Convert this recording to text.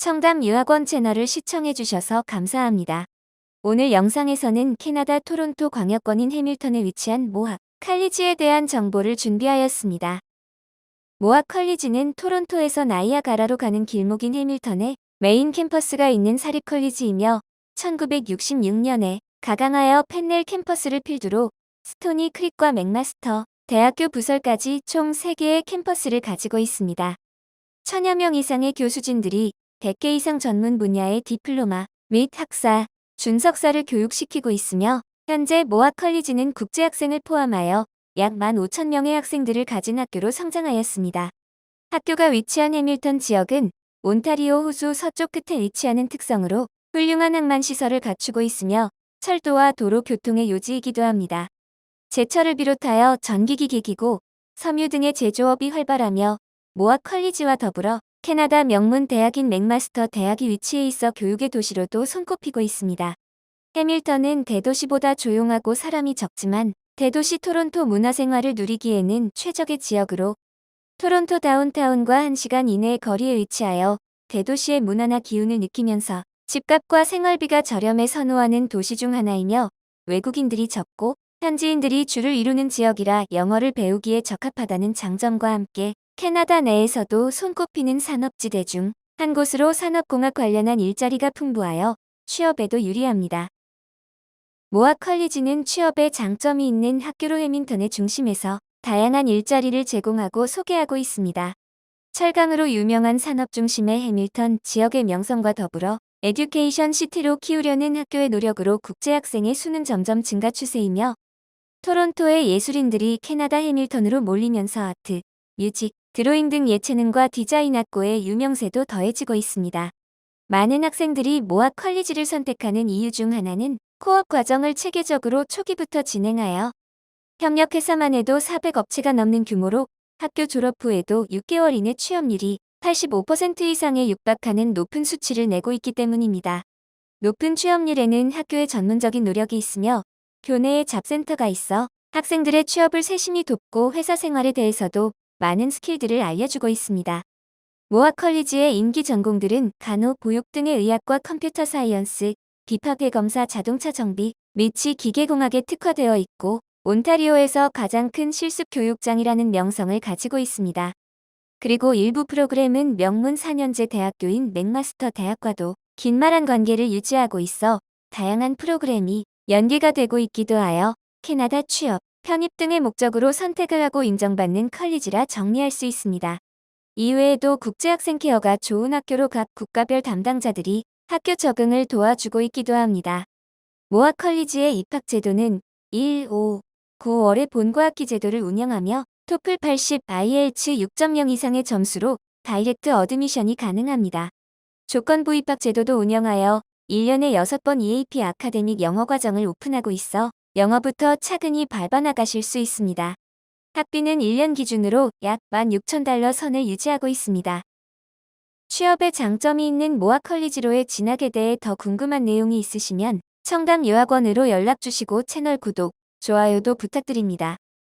청담 유학원 채널을 시청해주셔서 감사합니다. 오늘 영상에서는 캐나다 토론토 광역권인 해밀턴에 위치한 모학 칼리지에 대한 정보를 준비하였습니다. 모학 컬리지는 토론토에서 나이아가라로 가는 길목인 해밀턴에 메인 캠퍼스가 있는 사립 컬리지이며 1966년에 가강하여 펜넬 캠퍼스를 필두로 스토니 크릭과 맥마스터 대학교 부설까지 총 3개의 캠퍼스를 가지고 있습니다. 천여 명 이상의 교수진들이 100개 이상 전문 분야의 디플로마 및 학사, 준석사를 교육시키고 있으며 현재 모학 컬리지는 국제학생을 포함하여 약 15,000명의 학생들을 가진 학교로 성장하였습니다. 학교가 위치한 해밀턴 지역은 온타리오 호수 서쪽 끝에 위치하는 특성으로 훌륭한 항만 시설을 갖추고 있으며 철도와 도로 교통의 요지이기도 합니다. 제철을 비롯하여 전기기 기고 섬유 등의 제조업이 활발하며 모학 컬리지와 더불어 캐나다 명문 대학인 맥마스터 대학이 위치해 있어 교육의 도시로도 손꼽히고 있습니다. 해밀턴은 대도시보다 조용하고 사람이 적지만 대도시 토론토 문화생활을 누리기에는 최적의 지역으로 토론토 다운타운과 1시간 이내의 거리에 위치하여 대도시의 문화나 기운을 느끼면서 집값과 생활비가 저렴해 선호하는 도시 중 하나이며 외국인들이 적고 현지인들이 주를 이루는 지역이라 영어를 배우기에 적합하다는 장점과 함께 캐나다 내에서도 손꼽히는 산업지대 중 한 곳으로 산업공학 관련한 일자리가 풍부하여 취업에도 유리합니다. 모학 컬리지는 취업에 장점이 있는 학교로 해민턴의 중심에서 다양한 일자리를 제공하고 소개하고 있습니다. 철강으로 유명한 산업 중심의 해밀턴 지역의 명성과 더불어 에듀케이션 시티로 키우려는 학교의 노력으로 국제학생의 수는 점점 증가 추세이며 토론토의 예술인들이 캐나다 해밀턴으로 몰리면서 아트, 뮤직, 드로잉 등 예체능과 디자인 학고의 유명세도 더해지고 있습니다. 많은 학생들이 모학 컬리지를 선택하는 이유 중 하나는 코업 과정을 체계적으로 초기부터 진행하여 협력 회사만 해도 400업체가 넘는 규모로 학교 졸업 후에도 6개월 이내 취업률이 85% 이상에 육박하는 높은 수치를 내고 있기 때문입니다. 높은 취업률에는 학교의 전문적인 노력이 있으며 교내에 잡센터가 있어 학생들의 취업을 세심히 돕고 회사 생활에 대해서도 많은 스킬들을 알려주고 있습니다. 모학 컬리지의 인기 전공들은 간호, 보육 등의 의학과 컴퓨터 사이언스, 비파괴 검사 자동차 정비, 미치 기계공학에 특화되어 있고 온타리오에서 가장 큰 실습 교육장이라는 명성을 가지고 있습니다. 그리고 일부 프로그램은 명문 4년제 대학교인 맥마스터 대학과도 긴말한 관계를 유지하고 있어 다양한 프로그램이 연계가 되고 있기도 하여 캐나다 취업, 편입 등의 목적으로 선택을 하고 인정받는 컬리지라 정리할 수 있습니다. 이외에도 국제학생 케어가 좋은 학교로 각 국가별 담당자들이 학교 적응을 도와주고 있기도 합니다. 모학 컬리지의 입학 제도는 1, 5, 9월에 본과학기 제도를 운영하며 토플 80, IELTS 6.0 이상의 점수로 다이렉트 어드미션이 가능합니다. 조건부 입학 제도도 운영하여 1년에 6번 EAP 아카데믹 영어 과정을 오픈하고 있어 영어부터 차근히 밟아나가실 수 있습니다. 학비는 1년 기준으로 약 16,000달러 선을 유지하고 있습니다. 취업에 장점이 있는 모학 컬리지로의 진학에 대해 더 궁금한 내용이 있으시면 청담 유학원으로 연락 주시고 채널 구독, 좋아요도 부탁드립니다.